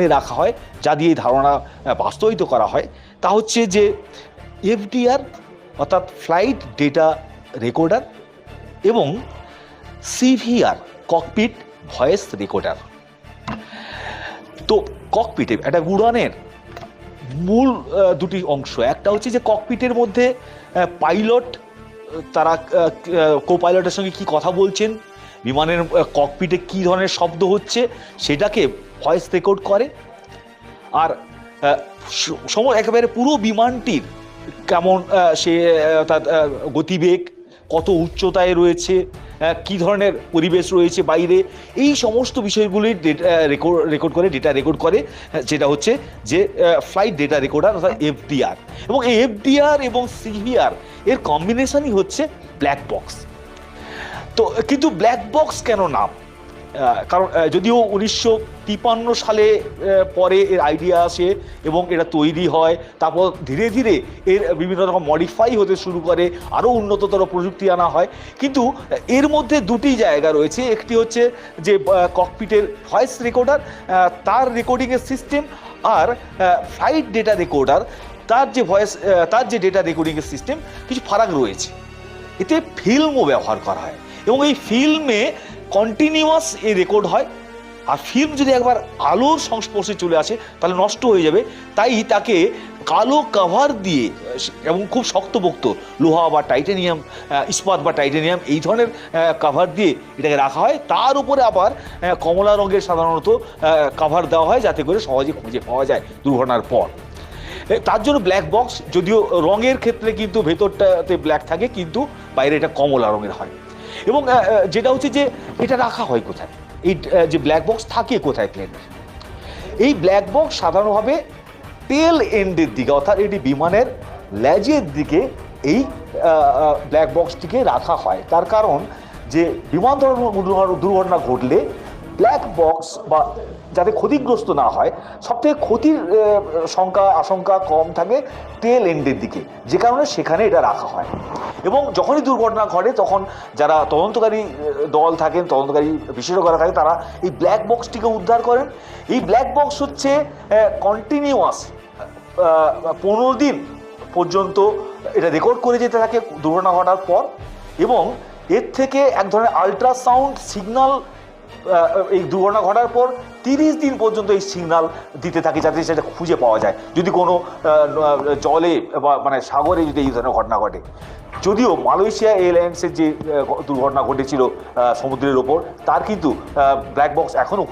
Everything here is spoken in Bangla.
রাখা হয়, যা দিয়ে ধারণা বাস্তবায়িত করা হয়। তা হচ্ছে যে, এফডিআর, অর্থাৎ ফ্লাইট ডেটা রেকর্ডার এবং সিভিআর, ককপিট ভয়েস রেকর্ডার। তো ককপিটে একটা উড়ানের মূল দুটি অংশ। একটা হচ্ছে যে ককপিটের মধ্যে পাইলট, তারা কো পাইলটের সঙ্গে কি কথা বলছেন বিমানের ককপিটে কি ধরনের শব্দ হচ্ছে সেটাকে ভয়েস রেকর্ড করে। আর সময় একেবারে পুরো বিমানটির কেমন সে তার গতিবেগ কত উচ্চতায় রয়েছে কি ধরনের পরিবেশ রয়েছে বাইরে এই সমস্ত বিষয়গুলি রেকর্ড রেকর্ড করে ডেটা রেকর্ড করে আহ, যেটা হচ্ছে যে ফ্লাইট ডেটা রেকর্ডার অর্থাৎ এফডিআর এবং এই এফডিআর এবং সিভিআর এর কম্বিনেশনই হচ্ছে ব্ল্যাক বক্স তো, কিন্তু ব্ল্যাক বক্স কেন নাম কারণ যদিও উনিশশো তিপান্ন সালে পরে এর আইডিয়া আসে এবং এটা তৈরি হয়, তারপর ধীরে ধীরে এর বিভিন্ন রকম মডিফাই হতে শুরু করে আরও উন্নততর প্রযুক্তি আনা হয়। কিন্তু এর মধ্যে দুটি জায়গা রয়েছে। একটি হচ্ছে যে ককপিটের ভয়েস রেকর্ডার তার রেকর্ডিংয়ের সিস্টেম আর ফ্লাইট ডেটা রেকর্ডার তার যে ভয়েস তার যে ডেটা রেকর্ডিংয়ের সিস্টেম কিছু ফারাক রয়েছে। এতে ফিল্মও ব্যবহার করা হয়। এবং এই ফিল্মে কন্টিনিউয়াস এই রেকর্ড হয়। আর ফিল্ম যদি একবার আলোর সংস্পর্শে চলে আসে, তাহলে নষ্ট হয়ে যাবে। তাই তাকে কালো কাভার দিয়ে, এবং খুব শক্তপোক্ত, লোহা বা টাইটেনিয়াম ইস্পাত বা টাইটেনিয়াম এই ধরনের কাভার দিয়ে এটাকে রাখা হয়। তার উপরে আবার কমলা রঙের সাধারণত কাভার দেওয়া হয়, যাতে করে সহজে খুঁজে পাওয়া যায় দুর্ঘটনার পর। তার জন্য ব্ল্যাক বক্স যদিও রঙের ক্ষেত্রে কিন্তু ভেতরটাতে ব্ল্যাক থাকে, কিন্তু বাইরে এটা কমলা রঙের হয়। এবং যেটা হচ্ছে যে এটা রাখা হয় কোথায়? এই যে ব্ল্যাক বক্স থাকে কোথায় প্লেনের এই ব্ল্যাক বক্স সাধারণভাবে টেল এন্ডের দিকে, অর্থাৎ এটি বিমানের ল্যাজের দিকে এই ব্ল্যাক বক্সটিকে রাখা হয়। তার কারণ যে বিমান দুর্ঘটনা দুর্ঘটনা ঘটলে ব্ল্যাক বক্স বা যাতে ক্ষতিগ্রস্ত না হয়, সবথেকে ক্ষতির সংখ্যা, আশঙ্কা কম থাকে টেল এন্ডের দিকে। যে কারণে সেখানে এটা রাখা হয়। এবং যখনই দুর্ঘটনা ঘটে, তখন যারা তদন্তকারী দল থাকেন, তদন্তকারী বিশেষজ্ঞরা থাকেন তারা এই ব্ল্যাক বক্সটিকে উদ্ধার করেন। এই ব্ল্যাক বক্স হচ্ছে কন্টিনিউয়াস পনেরো দিন পর্যন্ত এটা রেকর্ড করে যেতে থাকে দুর্ঘটনা ঘটার পর এবং এর থেকে এক ধরনের আল্ট্রাসাউন্ড সিগন্যাল এই দুর্ঘটনা ঘটার পর তিরিশ দিন পর্যন্ত এই সিগনাল দিতে থাকে যাতে সেটা খুঁজে পাওয়া যায়। যদি কোনো জলে বা মানে সাগরে যদি এই ধরনের ঘটনা ঘটে। যদিও মালয়েশিয়া এয়ারলাইন্সের যে দুর্ঘটনা ঘটেছিল সমুদ্রের ওপর, তার কিন্তু ব্ল্যাক বক্স এখনও